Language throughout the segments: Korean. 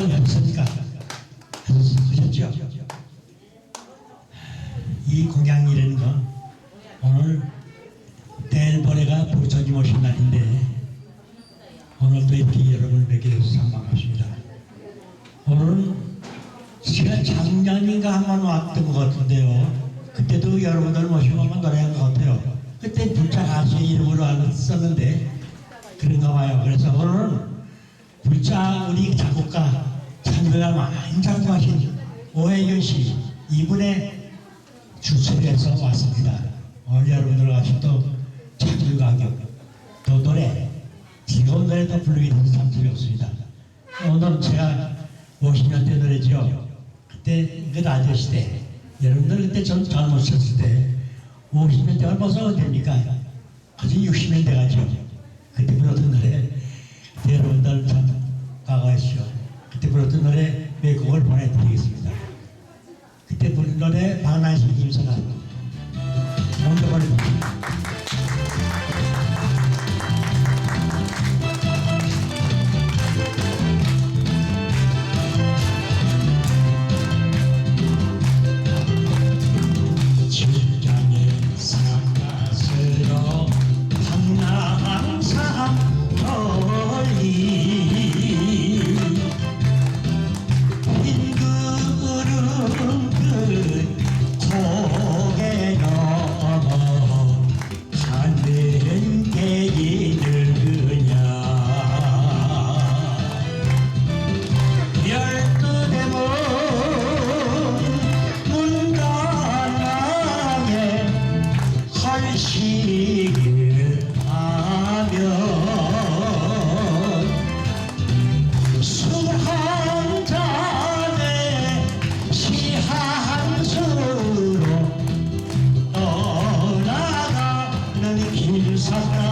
공양전 했습니까? 하셨죠? 이 공양이라는 건 오늘 대일보레가 부처님 오신 날인데 오늘도 이렇게 여러분을 뵙게 돼서 참 반갑습니다. 오늘은 제가 작년인가 한 번 왔던 것 같은데요. 그때도 여러분들 모시고 한번 노래한 것 같아요. 그때 불자 가수의 이름으로 알고 썼는데 그런가 봐요. 그래서 오늘은 불자 우리 작곡가 찬조가 많이 작곡하신 오해균 씨 이분의 주소에서 왔습니다. 오늘 여러분들 같이 또 찬조가격 또 노래 즐거운 노래 도 부르게 돼서 참 즐겁습니다. 오늘 제가 50년 대 노래죠. 그때 그 라디오 시대 여러분들 그때 전 젊었을 때 50년 대가 벌써 언제입니까? 아주 60년 대 가죠. 그때 불렀던 노래 노래 박난식 먼저 보내드립니다. 헐시길 하며 술한 잔에 시한 수로 떠나가는 길사가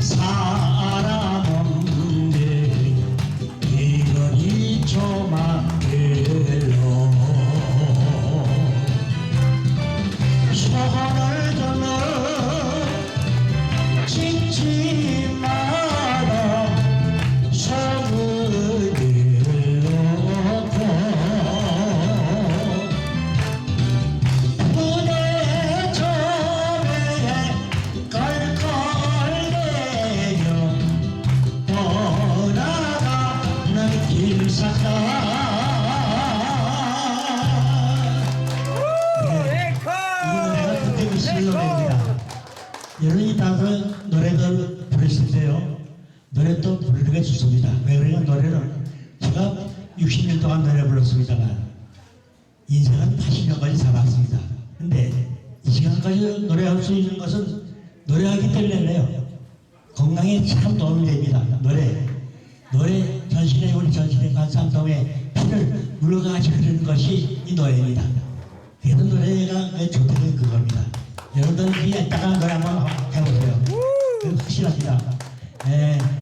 사람 없는데 이거리 조막 노래 또 부르기가 좋습니다. 왜 그러냐 노래는 제가 60년 동안 노래 불렀습니다만 인생은 80년까지 살았습니다. 근데 이 시간까지 노래할 수 있는 것은 노래하기 때문에 그래요. 건강에 참 도움이 됩니다. 노래. 노래 전신에 우리 전신의 관상동에 피를 물어가지고 흐르는 것이 이 노래입니다. 그래서 노래가 왜 좋다는 그겁니다. 여러분들 이 따뜻한 노래 한번 해보세요. 확실합니다. 예.